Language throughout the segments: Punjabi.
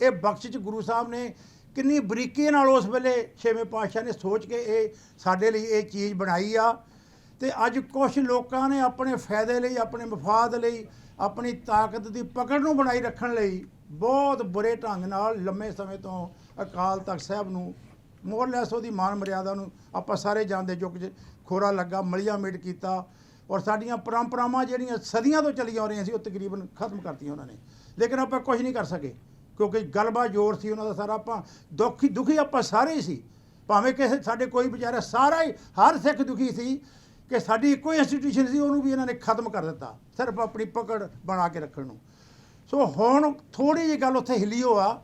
ਇਹ ਬਖਸ਼ ਚ ਗੁਰੂ ਸਾਹਿਬ ਨੇ ਕਿੰਨੀ ਬਰੀਕੀ ਨਾਲ ਉਸ ਵੇਲੇ ਛੇਵੇਂ ਪਾਤਸ਼ਾਹ ਨੇ ਸੋਚ ਕੇ ਇਹ ਸਾਡੇ ਲਈ ਇਹ ਚੀਜ਼ ਬਣਾਈ ਆ। ਤੇ ਅੱਜ ਕੁਝ ਲੋਕਾਂ ਨੇ ਆਪਣੇ ਫਾਇਦੇ ਲਈ, ਆਪਣੇ ਮਫਾਦ ਲਈ, ਆਪਣੀ ਤਾਕਤ ਦੀ ਪਕੜ ਨੂੰ ਬਣਾਈ ਰੱਖਣ ਲਈ ਬਹੁਤ ਬੁਰੇ ਢੰਗ ਨਾਲ ਲੰਮੇ ਸਮੇਂ ਤੋਂ ਅਕਾਲ ਤਖਤ ਸਾਹਿਬ ਨੂੰ, ਮੋਰ ਲੈਸ ਉਹਦੀ ਮਾਨ ਮਰਿਆਦਾ ਨੂੰ ਆਪਾਂ ਸਾਰੇ ਜਾਣਦੇ ਜੋ ਕਿ ਖੋਰਾ ਲੱਗਾ ਮਲਿਆ ਮੇਟ ਕੀਤਾ। ਔਰ ਸਾਡੀਆਂ ਪਰੰਪਰਾਵਾਂ ਜਿਹੜੀਆਂ ਸਦੀਆਂ ਤੋਂ ਚੱਲੀਆਂ ਆ ਰਹੀਆਂ ਸੀ, ਉਹ ਤਕਰੀਬਨ ਖਤਮ ਕਰਤੀਆਂ ਉਹਨਾਂ ਨੇ। ਲੇਕਿਨ ਆਪਾਂ ਕੁਝ ਨਹੀਂ ਕਰ ਸਕੇ, ਕਿਉਂਕਿ ਗਲਬਾ ਜ਼ੋਰ ਸੀ ਉਹਨਾਂ ਦਾ ਸਾਰਾ, ਆਪਾਂ ਦੁਖੀ ਦੁਖੀ ਆਪਾਂ ਸਾਰੇ ਹੀ ਸੀ। ਭਾਵੇਂ ਕਿਸੇ ਸਾਡੇ ਕੋਈ ਵਿਚਾਰਾ ਸਾਰਾ ਹੀ ਹਰ ਸਿੱਖ ਦੁਖੀ ਸੀ ਕਿ ਸਾਡੀ ਇੱਕੋ ਇੰਸਟੀਟਿਊਸ਼ਨ ਸੀ, ਉਹਨੂੰ ਵੀ ਇਹਨਾਂ ਨੇ ਖਤਮ ਕਰ ਦਿੱਤਾ, ਸਿਰਫ ਆਪਣੀ ਪਕੜ ਬਣਾ ਕੇ ਰੱਖਣ ਨੂੰ। ਸੋ ਹੁਣ ਥੋੜੀ ਜਿਹੀ ਗੱਲ ਉੱਥੇ ਹਿੱਲੀ ਹੋ ਆ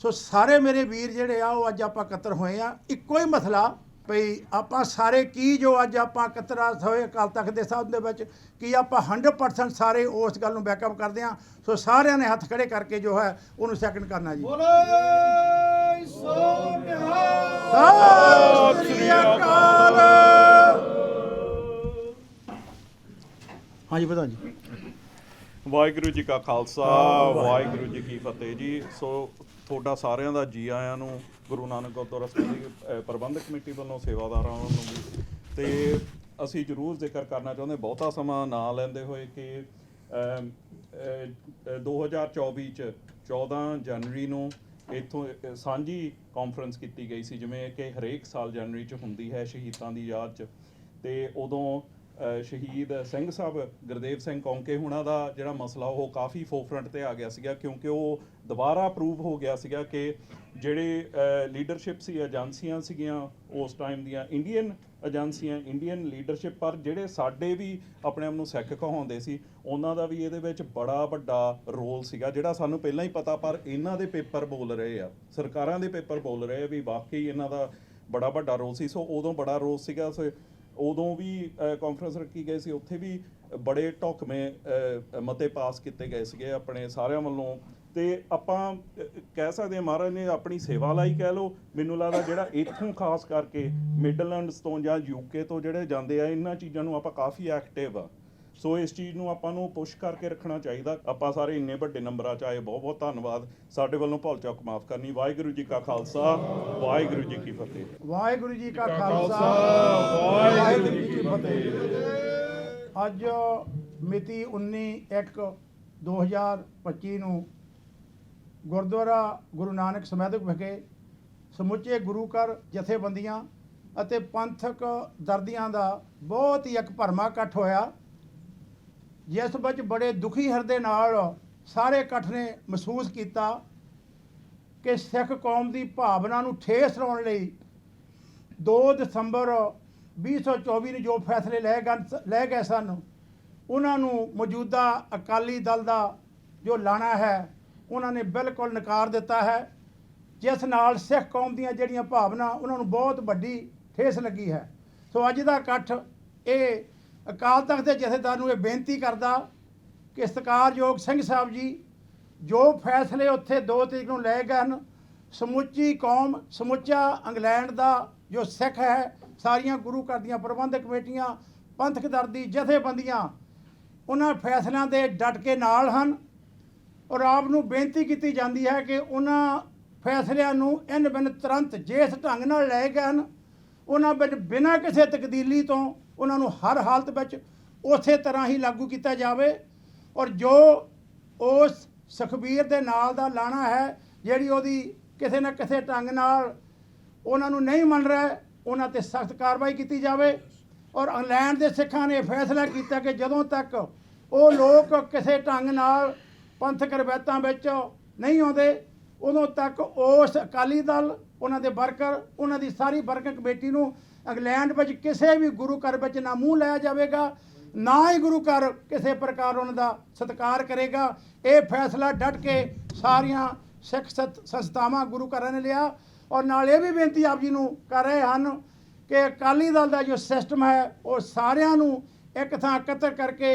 ਸੋ ਸਾਰੇ ਮੇਰੇ ਵੀਰ ਜਿਹੜੇ ਆ, ਉਹ ਅੱਜ ਆਪਾਂ ਇਕੱਤਰ ਹੋਏ ਆ। ਇੱਕੋ ਹੀ ਮਸਲਾ ਭਈ ਆਪਾਂ ਸਾਰੇ ਕੀ ਜੋ ਅੱਜ ਆਪਾਂ ਇਕੱਤਰਾ ਹੋਏ ਅਕਾਲ ਤਖਤ ਦੇ ਸਾਹਿਬ ਦੇ ਵਿੱਚ ਕੀ ਆਪਾਂ 100% ਸਾਰੇ ਉਸ ਗੱਲ ਨੂੰ ਬੈਕਅਪ ਕਰਦੇ ਆ ਸੋ ਸਾਰਿਆਂ ਨੇ ਹੱਥ ਖੜੇ ਕਰਕੇ ਜੋ ਹੈ ਉਹਨੂੰ ਸੈਕਿੰਡ ਕਰਨਾ ਜੀ। ਬੋਲੇ ਸੋ ਨਿਹਾਲ ਸਤਿ ਸ੍ਰੀ ਅਕਾਲ। ਹਾਂਜੀ ਪ੍ਰਧਾਨ ਜੀ। ਵਾਹਿਗੁਰੂ ਜੀ ਕਾ ਖਾਲਸਾ ਵਾਹਿਗੁਰੂ ਜੀ ਕੀ ਫਤਿਹ ਜੀ। ਸੋ ਤੁਹਾਡਾ ਸਾਰਿਆਂ ਦਾ ਜੀ ਆਇਆਂ ਨੂੰ ਗੁਰੂ ਨਾਨਕ ਗੁਰਦੁਆਰਾ ਸਾਹਿਬ ਪ੍ਰਬੰਧਕ ਕਮੇਟੀ ਵੱਲੋਂ ਸੇਵਾਦਾਰਾਂ ਵੱਲੋਂ ਵੀ। ਤੇ ਅਸੀਂ ਜ਼ਰੂਰ ਜ਼ਿਕਰ ਕਰਨਾ ਚਾਹੁੰਦੇ ਬਹੁਤਾ ਸਮਾਂ ਨਾ ਲੈਂਦੇ ਹੋਏ ਕਿ ਅਮ, ਅ, ਅ, 2024 ਚ 14 ਜਨਵਰੀ ਨੂੰ ਇੱਥੋਂ ਅ, ਸਾਂਝੀ ਕਾਨਫਰੰਸ ਕੀਤੀ ਗਈ ਸੀ ਜਿਵੇਂ ਕਿ ਹਰੇਕ ਸਾਲ ਜਨਵਰੀ ਚ ਹੁੰਦੀ ਹੈ ਸ਼ਹੀਦਾਂ ਦੀ ਯਾਦ ਚ। ਤੇ ਉਦੋਂ ਸ਼ਹੀਦ ਸਿੰਘ ਸਾਹਿਬ, ਗੁਰਦੇਵ ਸਿੰਘ ਕੌਂਕੇ ਹੁਣਾਂ ਦਾ ਜਿਹੜਾ ਮਸਲਾ, ਉਹ ਕਾਫੀ ਫੋਰਫਰੰਟ ਤੇ ਆ ਗਿਆ ਸੀਗਾ, ਕਿਉਂਕਿ ਉਹ ਦੁਬਾਰਾ ਪ੍ਰੂਵ ਹੋ ਗਿਆ ਸੀਗਾ ਕਿ ਜਿਹੜੇ ਲੀਡਰਸ਼ਿਪ ਸੀ ਏਜੰਸੀਆਂ ਸੀਗੀਆਂ ਉਸ ਟਾਈਮ ਦੀਆਂ ਇੰਡੀਅਨ ਏਜੰਸੀਆਂ ਇੰਡੀਅਨ ਲੀਡਰਸ਼ਿਪ ਪਰ ਜਿਹੜੇ ਸਾਡੇ ਵੀ ਆਪਣੇ ਆਪ ਨੂੰ ਸਿੱਖ ਕਹਾਉਂਦੇ ਸੀ, ਉਹਨਾਂ ਦਾ ਵੀ ਇਹਦੇ ਵਿੱਚ ਬੜਾ ਵੱਡਾ ਰੋਲ ਸੀਗਾ, ਜਿਹੜਾ ਸਾਨੂੰ ਪਹਿਲਾਂ ਹੀ ਪਤਾ, ਪਰ ਇਹਨਾਂ ਦੇ ਪੇਪਰ ਬੋਲ ਰਹੇ ਆ, ਸਰਕਾਰਾਂ ਦੇ ਪੇਪਰ ਬੋਲ ਰਹੇ ਆ ਵੀ ਵਾਕਈ ਇਹਨਾਂ ਦਾ ਬੜਾ ਵੱਡਾ ਰੋਲ ਸੀ, ਸੋ ਉਦੋਂ ਬੜਾ ਰੋਲ ਸੀਗਾ, ਸੋ ਉਦੋਂ ਵੀ ਕਾਨਫਰੰਸ ਰੱਖੀ ਗਈ ਸੀ ਉੱਥੇ ਵੀ ਬੜੇ ਢੁਕਵੇਂ ਅ, ਮਤੇ ਪਾਸ ਕੀਤੇ ਗਏ ਸੀਗੇ ਆਪਣੇ ਸਾਰਿਆਂ ਵੱਲੋਂ। ਤੇ ਆਪਾਂ ਕਹਿ ਸਕਦੇ ਹਾਂ ਮਹਾਰਾਜ ਨੇ ਆਪਣੀ ਸੇਵਾ ਲਈ ਕਹਿ ਲਓ ਮੈਨੂੰ ਲੱਗਦਾ ਜਿਹੜਾ ਇੱਥੋਂ ਖਾਸ ਕਰਕੇ ਮਿਡਲੈਂਡਸ ਤੋਂ ਜਾਂ ਯੂਕੇ ਤੋਂ ਜਿਹੜੇ ਜਾਂਦੇ ਆ ਇਹਨਾਂ ਚੀਜ਼ਾਂ ਨੂੰ ਆਪਾਂ ਕਾਫੀ ਐਕਟਿਵ ਆ। ਸੋ ਇਸ ਚੀਜ਼ ਨੂੰ ਆਪਾਂ ਨੂੰ ਪੁਸ਼ ਕਰਕੇ ਰੱਖਣਾ ਚਾਹੀਦਾ। ਆਪਾਂ ਸਾਰੇ ਇੰਨੇ ਵੱਡੇ ਨੰਬਰਾਂ 'ਚ ਆਏ ਬਹੁਤ ਬਹੁਤ ਧੰਨਵਾਦ। ਸਾਡੇ ਵੱਲੋਂ ਭੁੱਲ ਚੁੱਕ ਮਾਫ ਕਰਨੀ। ਵਾਹਿਗੁਰੂ ਜੀ ਕਾ ਖਾਲਸਾ ਵਾਹਿਗੁਰੂ ਜੀ ਕੀ ਫਤਿਹ। ਵਾਹਿਗੁਰੂ ਜੀ ਕਾ ਖਾਲਸਾ। ਵਾਹਿਗੁਰੂ ਜੀ ਕੀ ਫਤਿਹ ਅੱਜ ਮਿਤੀ 19 1 2025 ਨੂੰ ਗੁਰਦੁਆਰਾ ਗੁਰੂ ਨਾਨਕ ਸਮੈਦਕ ਵਿਖੇ ਸਮੁੱਚੇ ਗੁਰੂ ਘਰ ਜਥੇਬੰਦੀਆਂ ਅਤੇ ਪੰਥਕ ਦਰਦੀਆਂ ਦਾ ਬਹੁਤ ਹੀ ਇੱਕ ਭਰਮਾ ਇਕੱਠ ਹੋਇਆ, ਜਿਸ ਵਿੱਚ ਬੜੇ ਦੁਖੀ ਹਿਰਦੇ ਨਾਲ ਸਾਰੇ ਇਕੱਠ ਨੇ ਮਹਿਸੂਸ ਕੀਤਾ ਕਿ ਸਿੱਖ ਕੌਮ ਦੀ ਭਾਵਨਾ ਨੂੰ ਠੇਸ ਲਾਉਣ ਲਈ 2 ਦਸੰਬਰ 2024 ਨੂੰ ਜੋ ਫੈਸਲੇ ਲਏ ਗਏ ਲਏ ਗਏ ਸਨ, ਉਹਨਾਂ ਨੂੰ ਮੌਜੂਦਾ ਅਕਾਲੀ ਦਲ ਦਾ ਜੋ ਲਾਣਾ ਹੈ, ਉਹਨਾਂ ਨੇ ਬਿਲਕੁਲ ਨਕਾਰ ਦਿੱਤਾ ਹੈ। ਜਿਸ ਨਾਲ ਸਿੱਖ ਕੌਮ ਦੀਆਂ ਜਿਹੜੀਆਂ ਭਾਵਨਾ, ਉਹਨਾਂ ਨੂੰ ਬਹੁਤ ਵੱਡੀ ਠੇਸ ਲੱਗੀ ਹੈ। ਸੋ ਅੱਜ ਦਾ ਇਕੱਠ ਇਹ ਅਕਾਲ ਤਖਤ ਦੇ ਜਥੇਦਾਰ ਨੂੰ ਇਹ ਬੇਨਤੀ ਕਰਦਾ ਕਿ ਸਤਿਕਾਰਯੋਗ ਸਿੰਘ ਸਾਹਿਬ ਜੀ, ਜੋ ਫੈਸਲੇ ਉੱਥੇ 2 ਤਰੀਕ ਨੂੰ ਲਏ ਗਏ ਹਨ ਸਮੁੱਚੀ ਕੌਮ, ਸਮੁੱਚਾ ਇੰਗਲੈਂਡ ਦਾ ਜੋ ਸਿੱਖ ਹੈ, ਸਾਰੀਆਂ ਗੁਰੂ ਘਰ ਦੀਆਂ ਪ੍ਰਬੰਧਕ ਕਮੇਟੀਆਂ, ਪੰਥਕ ਦਰਦੀ ਜਥੇਬੰਦੀਆਂ, ਉਹਨਾਂ ਫੈਸਲਿਆਂ ਦੇ ਡਟ ਕੇ ਨਾਲ ਹਨ। ਔਰ ਆਪ ਨੂੰ ਬੇਨਤੀ ਕੀਤੀ ਜਾਂਦੀ ਹੈ ਕਿ ਉਹਨਾਂ ਫੈਸਲਿਆਂ ਨੂੰ ਇਨ ਬਿਨ ਤੁਰੰਤ ਜਿਸ ਢੰਗ ਨਾਲ ਲਏ ਗਏ ਹਨ ਉਹਨਾਂ ਵਿੱਚ ਬਿਨਾਂ ਕਿਸੇ ਤਬਦੀਲੀ ਤੋਂ ਉਹਨਾਂ ਨੂੰ ਹਰ ਹਾਲਤ ਵਿੱਚ ਉਸੇ ਤਰ੍ਹਾਂ ਹੀ ਲਾਗੂ ਕੀਤਾ ਜਾਵੇ। ਔਰ ਜੋ ਉਸ ਸੁਖਬੀਰ ਦੇ ਨਾਲ ਦਾ ਲਾਣਾ ਹੈ, ਜਿਹੜੀ ਉਹਦੀ ਕਿਸੇ ਨਾ ਕਿਸੇ ਢੰਗ ਨਾਲ ਉਹਨਾਂ ਨੂੰ ਨਹੀਂ ਮੰਨ ਰਿਹਾ, ਉਹਨਾਂ ਤੇ ਸਖਤ ਕਾਰਵਾਈ ਕੀਤੀ ਜਾਵੇ। ਔਰ ਇੰਗਲੈਂਡ ਦੇ ਸਿੱਖਾਂ ਨੇ ਫੈਸਲਾ ਕੀਤਾ ਕਿ ਜਦੋਂ ਤੱਕ ਉਹ ਲੋਕ ਕਿਸੇ ਢੰਗ ਨਾਲ ਪੰਥਕ ਰਵਾਇਤਾਂ ਵਿੱਚ ਨਹੀਂ ਆਉਂਦੇ, ਉਦੋਂ ਤੱਕ ਉਸ ਅਕਾਲੀ ਦਲ, ਉਹਨਾਂ ਦੇ ਵਰਕਰ, ਉਹਨਾਂ ਦੀ ਸਾਰੀ ਵਰਕਿੰਗ ਕਮੇਟੀ ਨੂੰ ਇੰਗਲੈਂਡ ਵਿੱਚ ਕਿਸੇ ਵੀ ਗੁਰੂ ਘਰ ਵਿੱਚ ਨਾ ਮੂੰਹ ਲਾਇਆ ਜਾਵੇਗਾ, ਨਾ ਹੀ ਗੁਰੂ ਘਰ ਕਿਸੇ ਪ੍ਰਕਾਰ ਉਹਨਾਂ ਦਾ ਸਤਿਕਾਰ ਕਰੇਗਾ। ਇਹ ਫੈਸਲਾ ਡਟ ਕੇ ਸਾਰੀਆਂ ਸਿੱਖ ਸਤ- ਸੰਸਥਾਵਾਂ ਗੁਰੂ ਘਰਾਂ ਨੇ ਲਿਆ। ਔਰ ਨਾਲ ਇਹ ਵੀ ਬੇਨਤੀ ਆਪ ਜੀ ਨੂੰ ਕਰ ਰਹੇ ਹਨ ਕਿ ਅਕਾਲੀ ਦਲ ਦਾ ਜੋ ਸਿਸਟਮ ਹੈ ਉਹ ਸਾਰਿਆਂ ਨੂੰ ਇੱਕ ਥਾਂ ਇਕੱਤਰ ਕਰਕੇ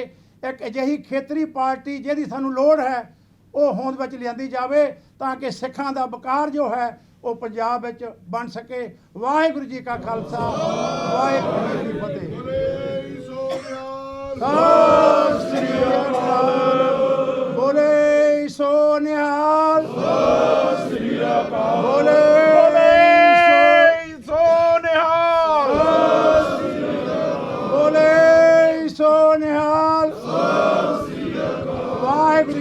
ਇੱਕ ਅਜਿਹੀ ਖੇਤਰੀ ਪਾਰਟੀ ਜਿਹਦੀ ਸਾਨੂੰ ਲੋੜ ਹੈ ਉਹ ਹੋਂਦ ਵਿੱਚ ਲਿਆਂਦੀ ਜਾਵੇ ਤਾਂ ਕਿ ਸਿੱਖਾਂ ਦਾ ਵਕਾਰ ਜੋ ਹੈ ਉਹ ਪੰਜਾਬ ਵਿੱਚ ਬਣ ਸਕੇ। ਵਾਹਿਗੁਰੂ ਜੀ ਕਾ ਖਾਲਸਾ ਵਾਹਿਗੁਰੂ ਜੀ ਕੀ ਫਤਿਹ। ਸਤਿ ਸ੍ਰੀ ਅਕਾਲ।